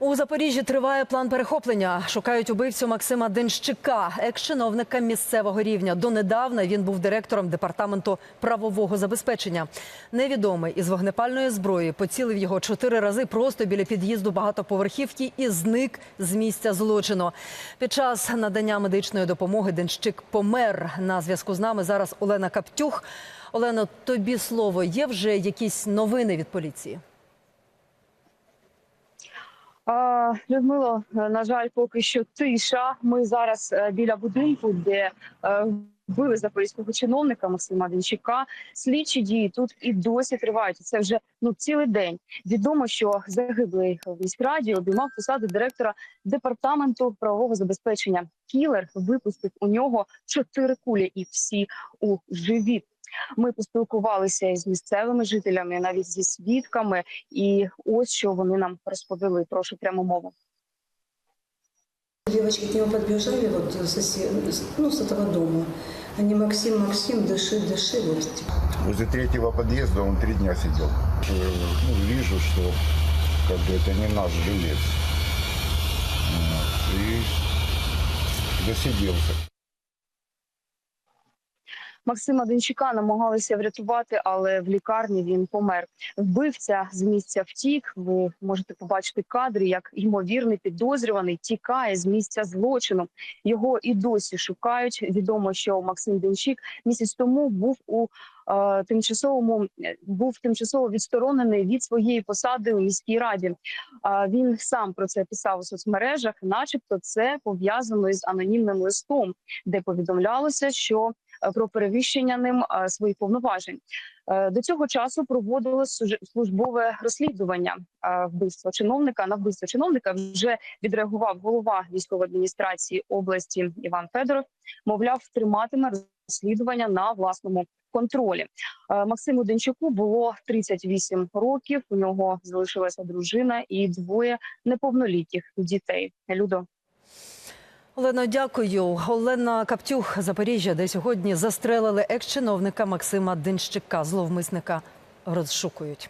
У Запоріжжі триває план перехоплення. Шукають убивцю Максима Денщика, екс-чиновника місцевого рівня. Донедавна він був директором департаменту правового забезпечення. Невідомий із вогнепальної зброї поцілив його чотири рази просто біля під'їзду багатоповерхівки і зник з місця злочину. Під час надання медичної допомоги Денщик помер. На зв'язку з нами зараз Олена Каптюх. Олено, тобі слово. Є вже якісь новини від поліції? Людмило, на жаль, поки що тиша. Ми зараз е, біля будинку, де е, вбили запорізького чиновника Максима Денчика. Слідчі дії тут і досі тривають. Це вже ну цілий день. Відомо, що загиблий в міськраді обіймав посаду директора департаменту правового забезпечення. Кілер випустив у нього чотири кулі, і всі у живіт. Ми поспілкувалися із місцевими жителями, навіть зі свідками, і ось що вони нам розповіли. Прошу пряму мову. Девочки к нему подбежали, вот сосед, ну, с этого дома. Они, Максим, Максим, дыши, дыши. Вот. Возле третьего подъезда он три дня сидел. Э, Ну, вижу, что как бы это не наш жилец. Вот. И засиделся. Максима Денчика намагалися врятувати, але в лікарні він помер. Вбивця з місця втік. Ви можете побачити кадри, як ймовірний підозрюваний тікає з місця злочину. Його і досі шукають. Відомо, що Максим Денчик місяць тому був у е, тимчасовому був тимчасово відсторонений від своєї посади у міській раді. А він сам про це писав у соцмережах, начебто, це пов'язано із анонімним листом, де повідомлялося, що е, про перевищення ним е, своїх повноважень. Е, До цього часу проводилось суже- службове розслідування е, вбивства чиновника. На вбивство чиновника вже відреагував голова військової адміністрації області Іван Федоров. Мовляв, триматиме розслідування на власному контролі. Е, Максиму Денчуку було 38 років. У нього залишилася дружина і двоє неповнолітніх дітей. Людо. Олено, дякую. Олена Каптюх, Запоріжжя, де сьогодні застрелили екс-чиновника Максима Денщика. Зловмисника розшукують.